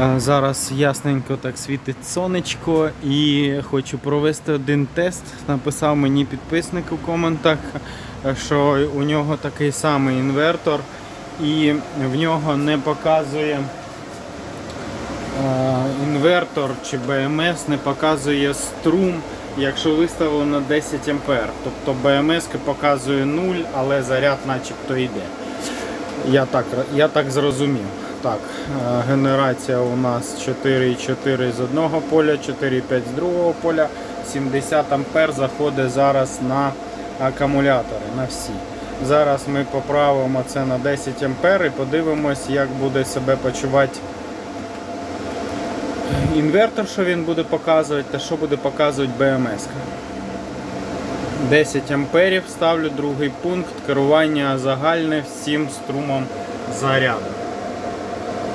Зараз ясненько так світить сонечко і хочу провести один тест. Написав мені підписник у коментах, що у нього такий самий інвертор і в нього не показує е, інвертор чи БМС не показує струм, якщо виставлено 10 А. Тобто БМС показує 0, але заряд начебто йде. Я так, я так зрозумів. Так, е, генерація у нас 4,4 з одного поля, 4,5 з другого поля, 70 ампер заходить зараз на акумулятори, на всі. Зараз ми поправимо це на 10 ампер і подивимось, як буде себе почувати інвертор, що він буде показувати, та що буде показувати БМС. 10 амперів ставлю другий пункт керування загальне всім струмом заряду.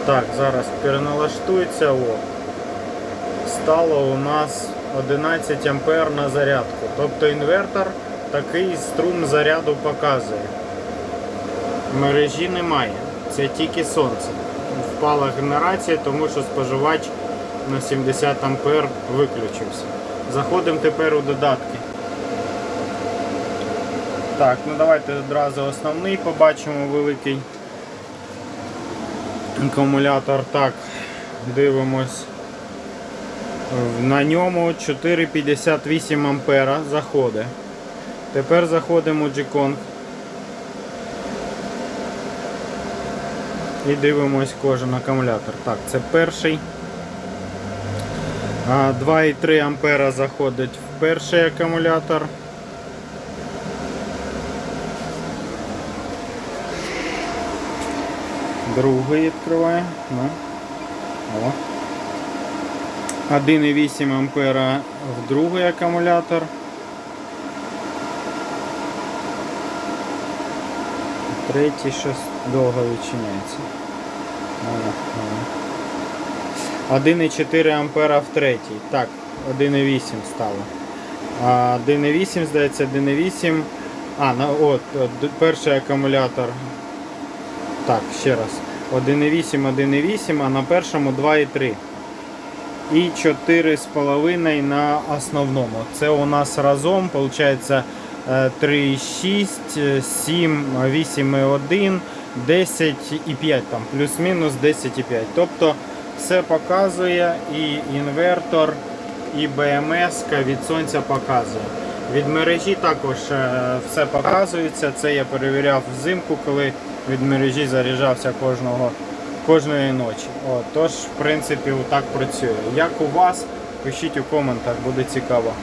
Так, зараз переналаштується. О. Стало у нас 11 ампер на зарядку. Тобто інвертор такий струм заряду показує. Мережі немає, це тільки сонце. Впала генерація, тому що споживач на 70 ампер виключився. Заходимо тепер у додатки. Так, ну давайте одразу основний побачимо великий акумулятор. Так, дивимось. На ньому 4,58 ампера заходить. Тепер заходимо у G-Kong. І дивимось кожен акумулятор. Так, це перший. 2,3 ампера заходить в перший акумулятор. Другий відкриває. Ну. О. 1,8 ампера в другий акумулятор. Третій щось довго відчиняється. Ага, ага. 1,4 ампера в третій. Так, 1,8 стало. А 1,8, здається, 1,8. А, на, от, перший акумулятор. Так, ще раз. 1,8, 1,8, а на першому 2,3. І 4,5 на основному. Це у нас разом, виходить, 3,6, 7, 8,1, 10,5 там, плюс-мінус 10,5. Тобто все показує і інвертор, і БМС від сонця показує. Від мережі також е, все показується. Це я перевіряв взимку, коли від мережі заряджався кожного, кожної ночі. От, тож, в принципі, так працює. Як у вас? Пишіть у коментах, буде цікаво.